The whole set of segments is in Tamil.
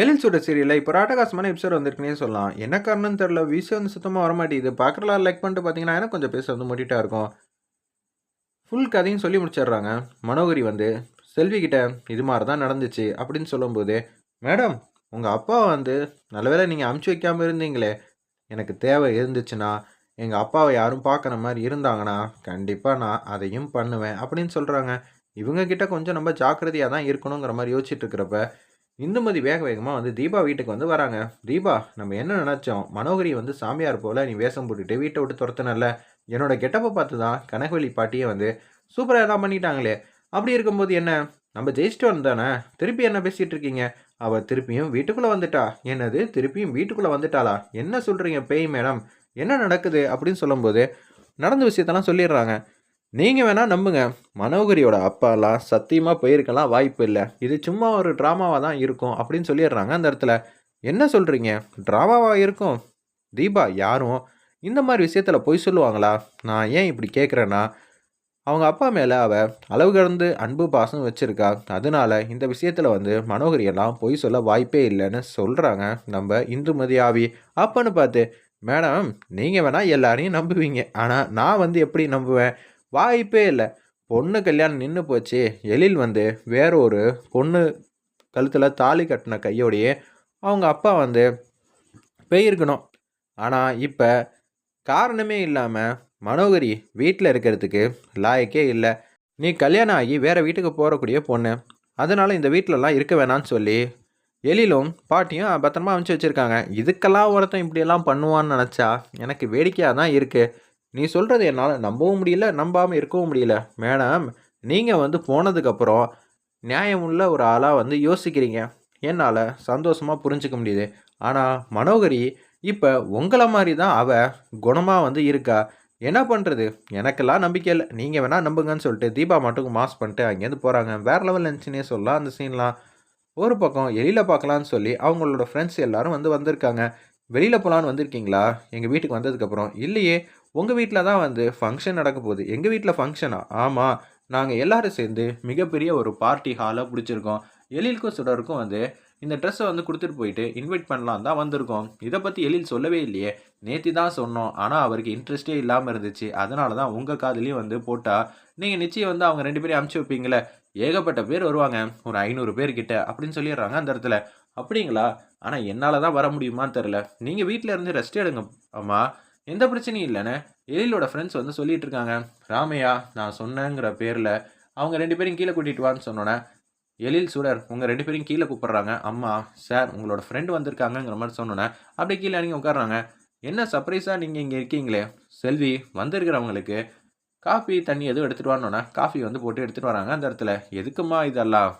எழில் சுட சீரியலில் இப்போ ராட்டகாசமான எபிசோட் வந்திருக்குனே சொல்லலாம். என்ன காரணம்னு தெரில விஷயம் வந்து சுத்தமாக வர மாட்டேங்குது பார்க்குறலாம் லைக் பண்ணிட்டு பார்த்தீங்கன்னா எனக்கு கொஞ்சம் பேச வந்து மூட்டிட்டா இருக்கும். ஃபுல் கதையும் சொல்லி முடிச்சிடுறாங்க. மனோகரி வந்து செல்விக்கிட்ட இது மாதிரி தான் நடந்துச்சு அப்படின்னு சொல்லும்போது மேடம் உங்கள் அப்பா வந்து நல்லவேளை நீங்கள் அமுச்சு வைக்காமல் இருந்தீங்களே. எனக்கு தேவை இருந்துச்சுன்னா எங்கள் அப்பாவை யாரும் பார்க்குற மாதிரி இருந்தாங்கன்னா கண்டிப்பாக நான் அதையும் பண்ணுவேன் அப்படின்னு சொல்கிறாங்க இவங்க கிட்ட கொஞ்சம் நம்ம ஜாக்கிரதையாக தான் இருக்கணுங்கிற மாதிரி யோசிச்சுட்டு இருக்கிறப்ப இந்துமதி வேக வேகமாக வந்து தீபா வீட்டுக்கு வந்து வராங்க. தீபா நம்ம என்ன நினச்சோம்? மனோகரி வந்து சாமியார் போல் நீ வேஷம் போட்டுட்டு வீட்டை விட்டு துரத்துனல்ல. என்னோட கெட்டப்பை பார்த்து தான் கனகவெளி பாட்டியை வந்து சூப்பராக எல்லாம் பண்ணிட்டாங்களே. அப்படி இருக்கும்போது என்ன? நம்ம ஜெயிச்சிட்டு வந்தானே திருப்பி என்ன பேசிகிட்டு இருக்கீங்க? அவள் திருப்பியும் வீட்டுக்குள்ளே வந்துட்டா. என்னது? திருப்பியும் வீட்டுக்குள்ளே வந்துட்டாளா? என்ன சொல்கிறீங்க பேய் மேடம்? என்ன நடக்குது? அப்படின்னு சொல்லும்போது நடந்த விஷயத்தெல்லாம் சொல்லிடுறாங்க. நீங்கள் வேணால் நம்புங்க. மனோகரியோட அப்பாலாம் சத்தியமாக போயிருக்கலாம் வாய்ப்பு இல்லை. இது சும்மா ஒரு ட்ராமாவாக தான் இருக்கும் அப்படின்னு சொல்லிடுறாங்க அந்த இடத்துல. என்ன சொல்கிறீங்க ட்ராமாவாக இருக்கும். தீபா யாரும் இந்த மாதிரி விஷயத்தில் பொய் சொல்லுவாங்களா? நான் ஏன் இப்படி கேட்குறேன்னா அவங்க அப்பா மேலே அவள் அளவு கடந்து அன்பு பாசம் வச்சுருக்கா. அதனால இந்த விஷயத்தில் வந்து மனோகரியெல்லாம் பொய் சொல்ல வாய்ப்பே இல்லைன்னு சொல்கிறாங்க நம்ம இந்துமதி ஆவி. அப்பன்னு பார்த்து மேடம் நீங்கள் வேணால் எல்லாரையும் நம்புவீங்க. ஆனால் நான் வந்து எப்படி நம்புவேன்? வாய்ப்பே இல்லை. பொண்ணு கல்யாணம் நின்று போச்சு. எழில் வந்து வேற ஒரு பொண்ணு கழுத்தில் தாலி கட்டின கையோடையே அவங்க அப்பா வந்து போயிருக்கணும். ஆனால் இப்போ காரணமே இல்லாமல் மனோகரி வீட்டில் இருக்கிறதுக்கு லாயக்கே இல்லை. நீ கல்யாணம் ஆகி வேறு வீட்டுக்கு போகக்கூடிய பொண்ணு. அதனால் இந்த வீட்டிலலாம் இருக்க வேணான்னு சொல்லி எழிலும் பாட்டியும் பத்திரமா அனுப்பிச்சி வச்சுருக்காங்க. இதுக்கெல்லாம் ஒருத்தன் இப்படியெல்லாம் பண்ணுவான்னு நினச்சா எனக்கு வேடிக்கையாக தான் இருக்குது நீ சொல்கிறது என்னால் நம்பவும் முடியல நம்பாமல் இருக்கவும் முடியல. மேடம் நீங்கள் வந்து போனதுக்கப்புறம் நியாயமுள்ள ஒரு ஆளாக வந்து யோசிக்கிறீங்க. என்னால் சந்தோஷமாக புரிஞ்சுக்க முடியுது. ஆனால் மனோகரி இப்போ உங்களை மாதிரி தான் அவள் குணமாக வந்து இருக்கா? என்ன பண்ணுறது எனக்கெல்லாம் நம்பிக்கை இல்லை. நீங்கள் வேணால் நம்புங்கன்னு சொல்லிட்டு தீபா மட்டும் மாஸ் பண்ணிட்டு அங்கேருந்து போகிறாங்க வேறு லெவல் இருந்துச்சுன்னே சொல்லலாம் அந்த சீன்லாம் ஒரு பக்கம் எழியில் பார்க்கலான்னு சொல்லி அவங்களோட ஃப்ரெண்ட்ஸ் எல்லோரும் வந்து வந்திருக்காங்க. வெளியில் போகலான்னு வந்திருக்கீங்களா? எங்கள் வீட்டுக்கு வந்ததுக்கப்புறம். இல்லையே உங்கள் வீட்டில் தான் வந்து ஃபங்க்ஷன் நடக்க போகுது. எங்கள் வீட்டில் ஃபங்க்ஷனா ஆமாம் நாங்கள் எல்லோரும் சேர்ந்து மிகப்பெரிய ஒரு பார்ட்டி ஹாலை பிடிச்சிருக்கோம். எழிலுக்கும் சுடருக்கும் வந்து இந்த ட்ரெஸ்ஸை வந்து கொடுத்துட்டு போயிட்டு இன்வைட் பண்ணலாம் தான் வந்திருக்கோம். இதை பற்றி எழில் சொல்லவே இல்லையே. நேற்று தான் சொன்னோம். ஆனால் அவருக்கு இன்ட்ரெஸ்டே இல்லாமல் இருந்துச்சு. அதனால தான் உங்கள் காதுலேயும் வந்து போட்டால் நீங்கள் நிச்சயம் வந்து அவங்க ரெண்டு பேரையும் அமுச்சு வைப்பீங்களே. ஏகப்பட்ட பேர் வருவாங்க. ஒரு ஐநூறு பேர்கிட்ட அப்படின்னு சொல்லிடுறாங்க அந்த இடத்துல. அப்படிங்களா? ஆனால் என்னால் தான் வர முடியுமான்னு தெரில நீங்கள் வீட்டில் இருந்து ரெஸ்ட் எடுங்க அம்மா. எந்த பிரச்சனையும் இல்லைண்ணே. எழிலோட ஃப்ரெண்ட்ஸ் வந்து சொல்லிட்டு இருக்காங்க ராமையா நான் சொன்னேங்கிற பேரில் அவங்க ரெண்டு பேரும் கீழே கூட்டிகிட்டு வான்னு சொன்னோன்னே எழில் சுடர் உங்கள் ரெண்டு பேரும் கீழே கூப்பிட்றாங்க. அம்மா சார் உங்களோட ஃப்ரெண்டு வந்திருக்காங்கங்கிற மாதிரி சொன்னோன்னே அப்படியே கீழே இறங்கி உட்காடுறாங்க என்ன சர்ப்ரைஸாக நீங்கள் இங்கே இருக்கீங்களே? செல்வி வந்திருக்கிறவங்களுக்கு காஃபி தண்ணி எதுவும் எடுத்துகிட்டு வானோன்னா காஃபி வந்து போட்டு எடுத்துகிட்டு வராங்க அந்த இடத்துல. எதுக்குமா இதெல்லாம்?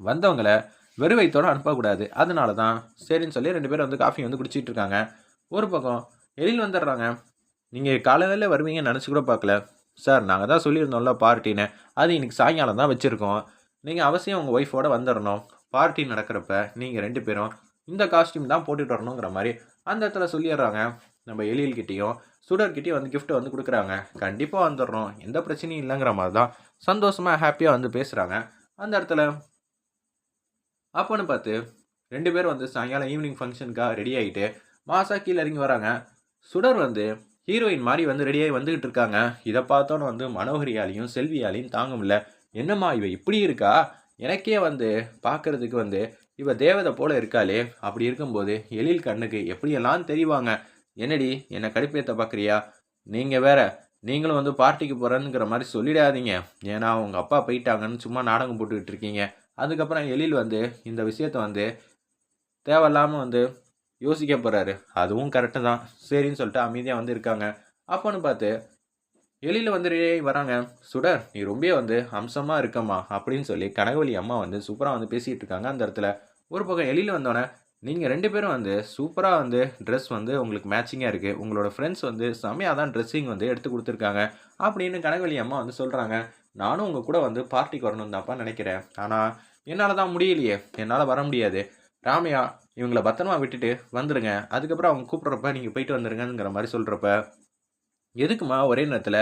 வந்தவங்களை வெறுவைத்தோடு அனுப்பக்கூடாது. அதனால தான் சரின்னு சொல்லி ரெண்டு பேரும் வந்து காஃபி வந்து குடிச்சிட்டு இருக்காங்க. ஒரு பக்கம் எழில் வந்துடுறாங்க? நீங்கள் காலையில் வருவீங்கன்னு நினச்சி கூட பார்க்கல. சார் நாங்கள் தான் சொல்லியிருந்தோம்ல பார்ட்டின்னு. அது இன்னைக்கு சாயங்காலம் தான் வச்சுருக்கோம். நீங்கள் அவசியம் உங்கள் ஒய்ஃபோட வந்துடணும். பார்ட்டி நடக்கிறப்ப நீங்கள் ரெண்டு பேரும் இந்த காஸ்டியூம் தான் போட்டுட்டு வரணுங்கிற மாதிரி அந்த இடத்துல சொல்லிடுறாங்க. நம்ம எழில்கிட்டேயும் சுடர்கிட்டையும் வந்து கிஃப்ட்டை வந்து கொடுக்குறாங்க. கண்டிப்பாக வந்துடுறோம். எந்த பிரச்சனையும் இல்லைங்கிற மாதிரி தான் சந்தோஷமாக ஹாப்பியாக வந்து பேசுகிறாங்க அந்த இடத்துல அப்போன்னு பார்த்து ரெண்டு பேரும் வந்து சாயங்காலம் ஈவினிங் ஃபங்க்ஷனுக்காக ரெடி ஆகிட்டு மாசா கீழே இறங்கி வராங்க. சுடர் வந்து ஹீரோயின் மாதிரி வந்து ரெடியாகி வந்துகிட்டு இருக்காங்க. இதை பார்த்தோன்னு வந்து மனோகரியாலையும் செல்வியாலையும் தாங்க முடியல. என்னம்மா இவ இப்படி இருக்கா? எனக்கே வந்து பார்க்கறதுக்கு வந்து இவ தேவதை போல இருக்காளே. அப்படி இருக்கும்போது எழில் கண்ணுக்கு எப்படியெல்லாம் தெரிவாங்க? என்னடி என்னை கடுப்பேற்ற பார்க்குறியா நீங்கள் வேற நீங்களும் வந்து பார்ட்டிக்கு போகிறேங்கிற மாதிரி சொல்லிடாதீங்க. ஏன்னா அவங்க அப்பா போயிட்டாங்கன்னு சும்மா நாடகம் போட்டுக்கிட்டு இருக்கீங்க. அதுக்கப்புறம் எழில் வந்து இந்த விஷயத்த வந்து தேவையில்லாமல் வந்து யோசிக்க போகிறாரு அதுவும் கரெக்டு தான். சரின்னு சொல்லிட்டு அமைதியாக வந்து இருக்காங்க. அப்போன்னு பார்த்து எழில் வந்து வராங்க. சுடர் நீ ரொம்ப வந்து அம்சமாக இருக்கம்மா அப்படின்னு சொல்லி கனகவழி அம்மா வந்து சூப்பராக வந்து பேசிகிட்டு இருக்காங்க அந்த இடத்துல. ஒரு பக்கம் எழில் வந்தோடனே நீங்கள் ரெண்டு பேரும் வந்து சூப்பராக வந்து ட்ரெஸ் வந்து உங்களுக்கு மேட்சிங்காக இருக்குது உங்களோட ஃப்ரெண்ட்ஸ் வந்து செம்மையாக தான் ட்ரெஸ்ஸிங் வந்து எடுத்து கொடுத்துருக்காங்க அப்படின்னு கனகவழி அம்மா வந்து சொல்கிறாங்க நானும் உங்கள் கூட வந்து பார்ட்டிக்கு வரணும் தான்ப்பா நினைக்கிறேன். ஆனால் என்னால் தான் முடியலையே. என்னால் வர முடியாது. ராமையா இவங்கள பத்திரமா விட்டுட்டு வந்துடுங்க அதுக்கப்புறம் அவங்க கூப்பிட்றப்ப நீங்கள் போயிட்டு வந்துடுங்கிற மாதிரி சொல்கிறப்ப எதுக்குமா ஒரே நேரத்தில்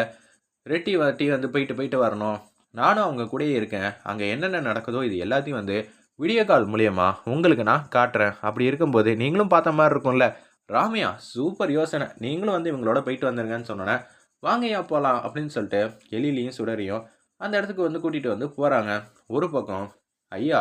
ரெட்டி வாட்டி வந்து போயிட்டு போயிட்டு வரணும்? நானும் அவங்க கூடயே இருக்கேன். அங்கே என்னென்ன நடக்குதோ இது எல்லாத்தையும் வந்து வீடியோ கால் மூலியமா உங்களுக்கு நான் காட்டுறேன். அப்படி இருக்கும்போது நீங்களும் பார்த்த மாதிரி இருக்கும்ல. ராமையா சூப்பர் யோசனை. நீங்களும் வந்து இவங்களோட போயிட்டு வந்துருங்கன்னு சொன்னோன்னே வாங்கய்யா போகலாம் அப்படின்னு சொல்லிட்டு எலிலையும் சுடரையும் அந்த இடத்துக்கு வந்து கூட்டிகிட்டு வந்து போகிறாங்க ஒரு பக்கம் ஐயா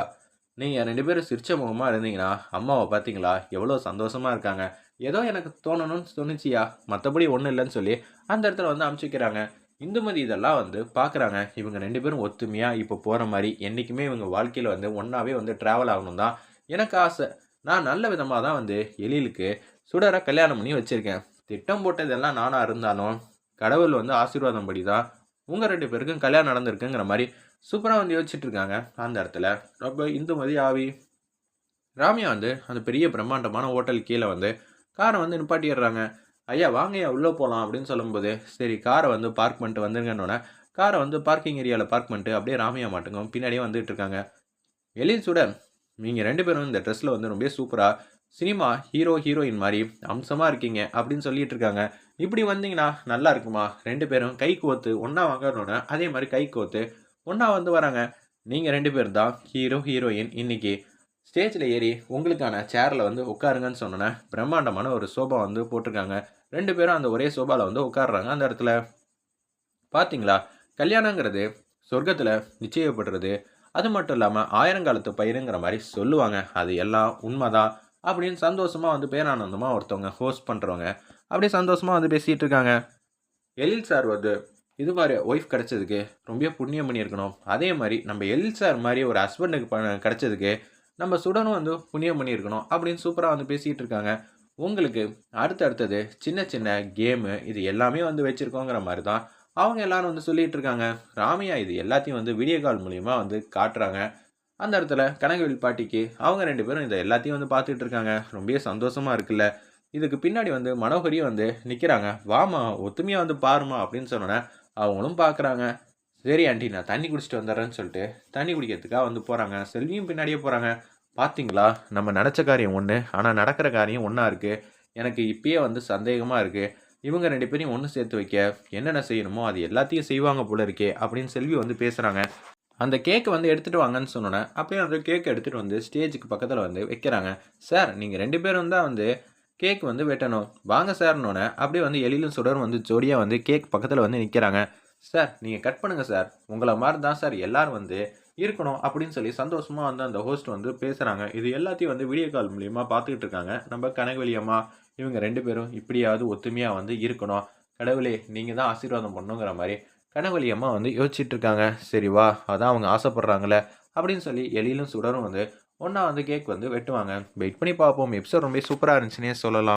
நீங்கள் ரெண்டு பேரும் சிரிச்ச முகமாக இருந்தீங்கன்னா அம்மாவை பார்த்தீங்களா எவ்வளோ சந்தோஷமாக இருக்காங்க. ஏதோ எனக்கு தோணணும்னு தோணுச்சியா? மற்றபடி ஒன்றும் இல்லைன்னு சொல்லி அந்த இடத்துல வந்து அமுச்சிக்கிறாங்க. இந்துமதி இதெல்லாம் வந்து பார்க்குறாங்க இவங்க ரெண்டு பேரும் ஒத்துமையாக இப்போ போகிற மாதிரி என்றைக்குமே இவங்க வாழ்க்கையில் வந்து ஒன்றாவே வந்து ட்ராவல் ஆகணும் தான் எனக்கு ஆசை. நான் நல்ல விதமாக தான் வந்து எழிலுக்கு சுடரை கல்யாணம் பண்ணி வச்சுருக்கேன். திட்டம் போட்டதெல்லாம் நானாக இருந்தாலும் கடவுள் வந்து ஆசீர்வாதம் படி தான் உங்கள் ரெண்டு பேருக்கும் கல்யாணம் நடந்திருக்குங்கிற மாதிரி சூப்பராக வந்து யோசிச்சுட்டு இருக்காங்க அந்த இடத்துல. ரொம்ப இந்துமதி ஆவி. ராமியா வந்து அந்த பெரிய பிரம்மாண்டமான ஹோட்டல் கீழே வந்து காரை வந்து நிப்பாட்டிடுறாங்க. ஐயா வாங்கய்யா உள்ளே போகலாம் அப்படின்னு சொல்லும்போது சரி காரை வந்து பார்க் பண்ணிட்டு வந்துருங்கன்னொன்னே காரை வந்து பார்க்கிங் ஏரியாவில் பார்க் பண்ணிட்டு அப்படியே ராமையா மாட்டுங்க பின்னாடியே வந்துட்டு இருக்காங்க எழில் சுட நீங்கள் ரெண்டு பேரும் இந்த ட்ரெஸ்ஸில் வந்து ரொம்ப சூப்பராக சினிமா ஹீரோ ஹீரோயின் மாதிரி அம்சமாக இருக்கீங்க அப்படின்னு சொல்லிட்டு இருக்காங்க இப்படி வந்தீங்கன்னா நல்லா இருக்குமா? ரெண்டு பேரும் கை கோத்து ஒன்றா வாங்கணுன்னு அதே மாதிரி கை கோத்து ஒன்றா வந்து வராங்க. நீங்கள் ரெண்டு பேர் தான் ஹீரோ ஹீரோயின் இன்னைக்கு ஸ்டேஜில் ஏறி உங்களுக்கான சேரில் வந்து உட்காருங்கன்னு சொன்னோன்னே பிரம்மாண்டமான ஒரு சோபா வந்து போட்டிருக்காங்க. ரெண்டு பேரும் அந்த ஒரே சோபாவில் வந்து உட்காடுறாங்க அந்த இடத்துல. பார்த்தீங்களா கல்யாணங்கிறது சொர்க்கத்தில் நிச்சயப்படுறது. அது மட்டும் இல்லாமல் ஆயிரங்காலத்து பயிருங்கிற மாதிரி சொல்லுவாங்க. அது எல்லாம் உண்மைதான் அப்படின்னு சந்தோஷமாக வந்து பேரானந்தமாக ஒருத்தவங்க ஹோஸ்ட் பண்ணுறவங்க அப்படியே சந்தோஷமாக வந்து பேசிகிட்டு இருக்காங்க. எழில் சார் வந்து இது மாதிரி ஒய்ஃப் கிடைச்சதுக்கு ரொம்ப புண்ணியம் பண்ணியிருக்கணும். அதே மாதிரி நம்ம எல் சார் மாதிரி ஒரு ஹஸ்பண்டுக்கு ப கிடைச்சதுக்கு நம்ம சுடனும் வந்து புண்ணியம் பண்ணியிருக்கணும் அப்படின்னு சூப்பராக வந்து பேசிகிட்டு இருக்காங்க. உங்களுக்கு அடுத்தடுத்தது சின்ன சின்ன கேமு இது எல்லாமே வந்து வச்சுருக்கோங்கிற மாதிரி தான் அவங்க எல்லாரும் வந்து சொல்லிகிட்டு இருக்காங்க. ராமையா இது எல்லாத்தையும் வந்து வீடியோ கால் மூலிமா வந்து காட்டுறாங்க. அந்த இடத்துல கனகவில் பாட்டிக்கு அவங்க ரெண்டு பேரும் இதை எல்லாத்தையும் வந்து பார்த்துட்டு இருக்காங்க. ரொம்ப சந்தோஷமாக இருக்குல்ல. இதுக்கு பின்னாடி வந்து மனோகரியும் வந்து நிற்கிறாங்க வாமா ஒத்துமையாக வந்து பாருமா அப்படின்னு சொன்னோன்னே அவங்களும் பார்க்குறாங்க சரி ஆண்டி நான் தண்ணி குடிச்சிட்டு வந்துடுறேன்னு சொல்லிட்டு தண்ணி குடிக்கிறதுக்காக வந்து போகிறாங்க செல்வியும் பின்னாடியே போகிறாங்க பார்த்தீங்களா நம்ம நினச்ச காரியம் ஒன்று ஆனால் நடக்கிற காரியம் ஒன்றா இருக்குது எனக்கு இப்பயே வந்து சந்தேகமாக இருக்குது இவங்க ரெண்டு பேரையும் ஒன்று சேர்த்து வைக்க என்னென்ன செய்யணுமோ அது எல்லாத்தையும் செய்வாங்க போல இருக்கே அப்படின்னு செல்வி வந்து பேசுகிறாங்க அந்த கேக்கை வந்து எடுத்துகிட்டு வாங்கன்னு சொன்னோன்னே அப்படியே அந்த கேக் எடுத்துகிட்டு வந்து ஸ்டேஜுக்கு பக்கத்தில் வந்து வைக்கிறாங்க. சார் நீங்கள் ரெண்டு பேரும் தான் வந்து கேக் வந்து வெட்டணும். வாங்க சார்னோடனே அப்படியே வந்து எழிலும் சுடரும் வந்து ஜோடியாக வந்து கேக் பக்கத்தில் வந்து நிற்கிறாங்க சார் நீங்கள் கட் பண்ணுங்கள் சார் உங்களை மாதிரி தான் சார் எல்லோரும் வந்து இருக்கணும் அப்படின்னு சொல்லி சந்தோஷமாக வந்து அந்த ஹோஸ்ட் வந்து பேசுகிறாங்க இது எல்லாத்தையும் வந்து வீடியோ கால் மூலியமாக பார்த்துக்கிட்டு இருக்காங்க. நம்ம கனகவெளி அம்மா இவங்க ரெண்டு பேரும் இப்படியாவது ஒத்துமையாக வந்து இருக்கணும். கடவுளே நீங்கள் தான் ஆசீர்வாதம் பண்ணுங்கிற மாதிரி கனகவெளி அம்மா வந்து யோசிச்சுட்டு இருக்காங்க. சரி வா அதான் அவங்க ஆசைப்பட்றாங்களே அப்படின்னு சொல்லி எலியிலும் சுடரும் வந்து ஒன்றா வந்து கேக் வந்து வெட்டுவாங்க. வெயிட் பண்ணி பார்ப்போம். எபிசோட் ரொம்ப சூப்பராக இருந்துச்சுன்னே சொல்லலாம்.